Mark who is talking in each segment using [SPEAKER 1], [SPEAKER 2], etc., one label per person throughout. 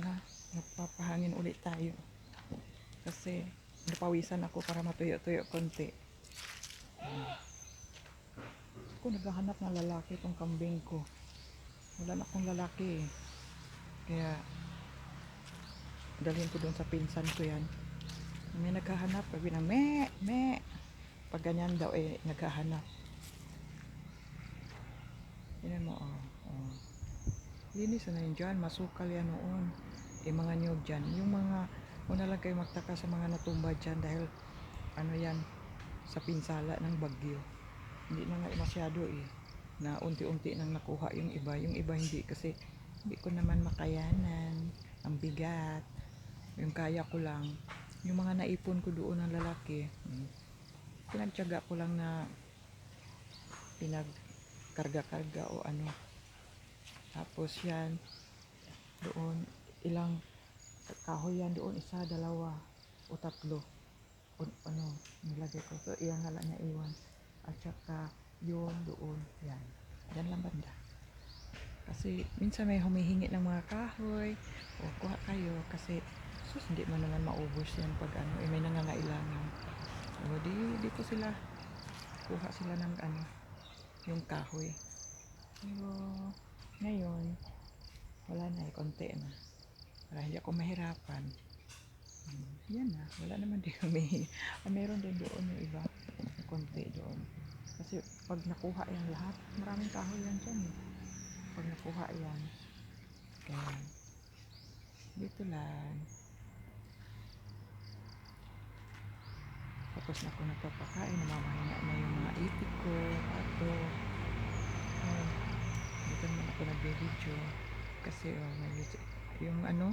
[SPEAKER 1] na. Nagpapahangin ulit tayo. Kasi napawisan ako para matuyo-tuyo konti. Ako naghahanap ng lalaki itong kambing ko. Wala na akong lalaki eh. Kaya dalhin ko doon sa pinsan ko yan. May naghahanap, sabi na, me, me. Pag ganyan daw eh, naghahanap. Yan mo, oh. Oh. Linis na yun dyan, masukal yan noon. Eh, mga nyog dyan. Yung mga, una lang kayo magtaka sa mga natumba dyan dahil, ano yan, sa pinsala ng bagyo. Hindi na nga masyado eh, na unti-unti nang nakuha yung iba. Yung iba hindi kasi, hindi ko naman makayanan. Ang bigat. Yung kaya ko lang. Yung mga naipon ko doon ng lalaki, hmm, pinagtyaga ko lang na pinagkarga-karga o ano. Tapos yan, doon, ilang kahoy yan doon, isa, dalawa, o tatlo. O, ano, nilagay ko. So, iyan nga lang niya iwan. At saka, yun, doon, yan. Yan lang banda. Kasi, minsan may humihingi ng mga kahoy, o kuha kayo, kasi, sus, hindi mo naman maubos yan pag ano, eh, may nangangailangan. O, di, dito sila, kuha sila ng ano, yung kahoy. Pero, ngayon, wala na eh, konti na. Para hindi ako mahirapan. Hmm, yan na, wala naman din kami. Ah, meron din doon yung iba, konti doon. Kasi pag nakuha yan lahat, maraming kahoy yan dyan eh. Pag nakuha yan, kaya, dito lang. Tapos na ako nagpapakain, namamahina na yung mga ipit ko, ato. Ayun, dito naman ako nagbe-video. Kasi, oh, may video- yung ano,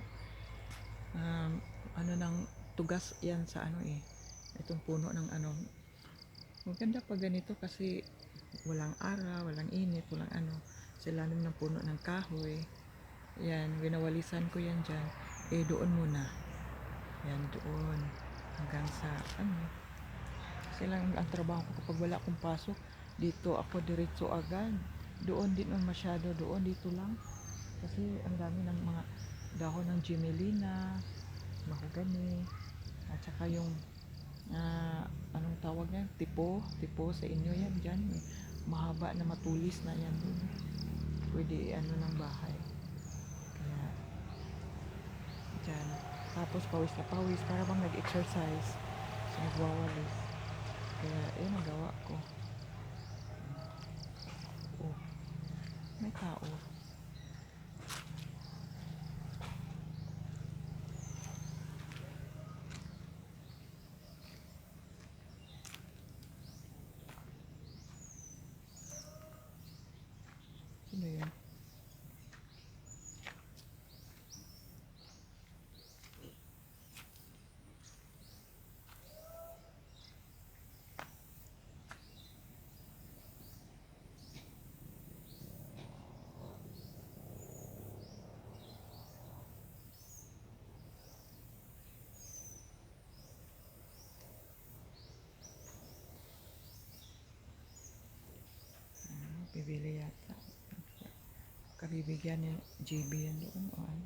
[SPEAKER 1] um, ano ng tugas yan sa ano eh. Itong puno ng ano. Maganda pag ganito kasi walang araw, walang init, walang ano. Sa ilalim ng puno ng kahoy. Yan, winawalisan ko yan dyan. Eh, doon muna. Yan, doon. Hanggang sa, ano, kasi lang ang trabaho ko kapag wala akong pasok, dito ako diretso agad. Doon din naman masyado, doon dito lang. Kasi ang dami ng mga dahon ng Gimelina, mahogany, at saka yung ah, anong tawag yan? Tipo, tipo sa inyo yan dyan. May mahaba na matulis na yan dun. Pwede ano ng bahay. Kaya, dyan. Tapos pawis na pawis, para bang nag-exercise. So, nagwawalis. Kaya, yun ang gawa ko. Oh, may tao. Sino yun? Ano, bibili yata. Kabibigyan ni JB yan doon o.